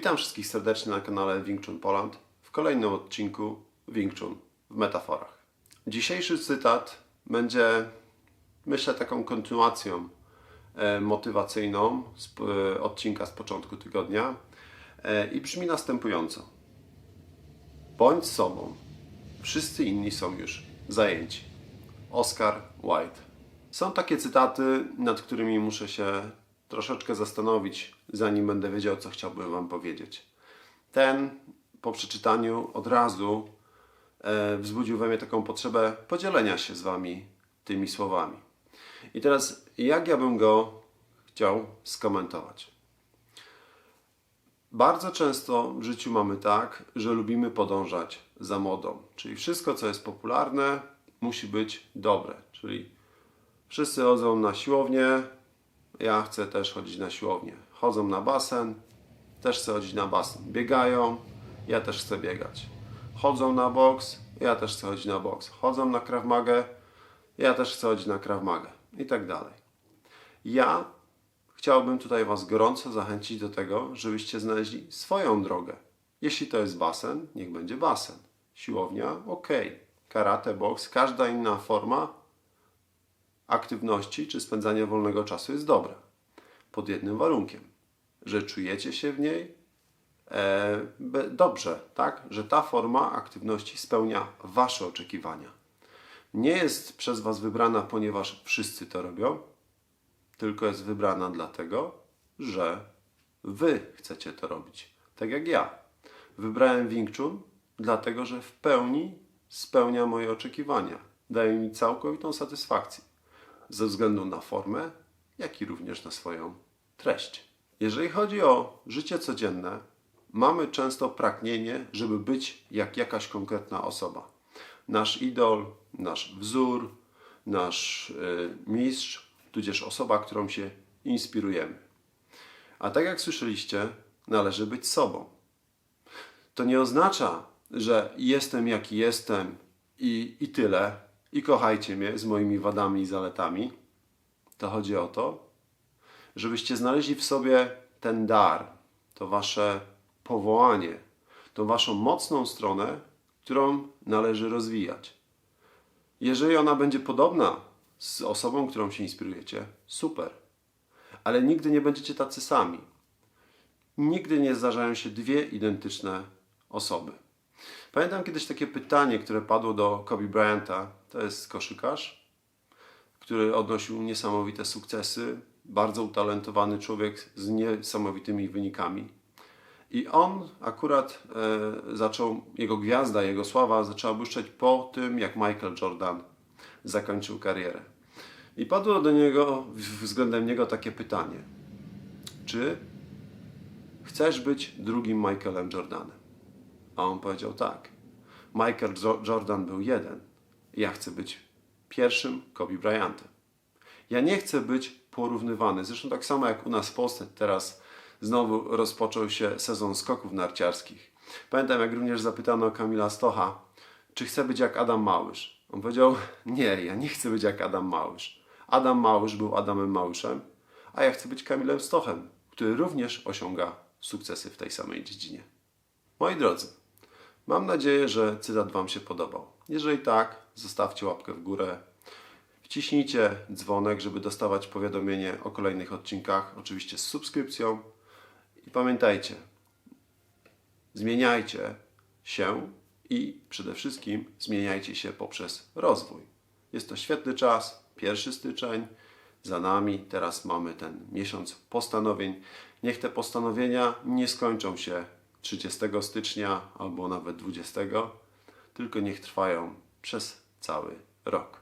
Witam wszystkich serdecznie na kanale Wing Chun Poland w kolejnym odcinku Wing Chun w metaforach. Dzisiejszy cytat będzie, myślę, taką kontynuacją e, motywacyjną z e, odcinka z początku tygodnia e, i brzmi następująco. Bądź sobą. Wszyscy inni są już zajęci. Oscar Wilde. Są takie cytaty, nad którymi muszę się troszeczkę zastanowić, zanim będę wiedział, co chciałbym Wam powiedzieć. Ten po przeczytaniu od razu e, wzbudził we mnie taką potrzebę podzielenia się z Wami tymi słowami. I teraz, jak ja bym go chciał skomentować? Bardzo często w życiu mamy tak, że lubimy podążać za modą. Czyli wszystko, co jest popularne, musi być dobre. Czyli wszyscy chodzą na siłownię, ja chcę też chodzić na siłownię. Chodzą na basen, też chcę chodzić na basen. Biegają, ja też chcę biegać. Chodzą na boks, ja też chcę chodzić na boks. Chodzą na Krav Magę, ja też chcę chodzić na Krav Magę. I tak dalej. Ja chciałbym tutaj Was gorąco zachęcić do tego, żebyście znaleźli swoją drogę. Jeśli to jest basen, niech będzie basen. Siłownia, ok. Karate, boks, każda inna forma aktywności czy spędzania wolnego czasu jest dobra. Pod jednym warunkiem, że czujecie się w niej e, dobrze, tak? Że ta forma aktywności spełnia Wasze oczekiwania. Nie jest przez Was wybrana, ponieważ wszyscy to robią, tylko jest wybrana dlatego, że Wy chcecie to robić. Tak jak ja. Wybrałem Wing Chun, dlatego że w pełni spełnia moje oczekiwania. Daje mi całkowitą satysfakcję ze względu na formę, jak i również na swoją treść. Jeżeli chodzi o życie codzienne, mamy często pragnienie, żeby być jak jakaś konkretna osoba. Nasz idol, nasz wzór, nasz y, mistrz, tudzież osoba, którą się inspirujemy. A tak jak słyszeliście, należy być sobą. To nie oznacza, że jestem jaki jestem i, i tyle, i kochajcie mnie z moimi wadami i zaletami. To chodzi o to, żebyście znaleźli w sobie ten dar, to wasze powołanie, tą waszą mocną stronę, którą należy rozwijać. Jeżeli ona będzie podobna z osobą, którą się inspirujecie, super. Ale nigdy nie będziecie tacy sami. Nigdy nie zdarzają się dwie identyczne osoby. Pamiętam kiedyś takie pytanie, które padło do Kobe Bryanta. To jest koszykarz, który odnosił niesamowite sukcesy, bardzo utalentowany człowiek z niesamowitymi wynikami. I on akurat e, zaczął, jego gwiazda, jego sława zaczęła błyszczeć po tym, jak Michael Jordan zakończył karierę. I padło do niego, względem niego takie pytanie. Czy chcesz być drugim Michaelem Jordanem? A on powiedział tak. Michael Jo- Jordan był jeden. Ja chcę być pierwszym Kobe Bryantem. Ja nie chcę być porównywany. Zresztą tak samo jak u nas w Polsce teraz znowu rozpoczął się sezon skoków narciarskich. Pamiętam, jak również zapytano Kamila Stocha, czy chce być jak Adam Małysz. On powiedział, nie, ja nie chcę być jak Adam Małysz. Adam Małysz był Adamem Małyszem, a ja chcę być Kamilem Stochem, który również osiąga sukcesy w tej samej dziedzinie. Moi drodzy, mam nadzieję, że cytat Wam się podobał. Jeżeli tak, zostawcie łapkę w górę. Wciśnijcie dzwonek, żeby dostawać powiadomienie o kolejnych odcinkach, oczywiście z subskrypcją. I pamiętajcie, zmieniajcie się i przede wszystkim zmieniajcie się poprzez rozwój. Jest to świetny czas, 1 styczeń za nami, teraz mamy ten miesiąc postanowień. Niech te postanowienia nie skończą się 30 stycznia albo nawet 20, tylko niech trwają przez cały rok.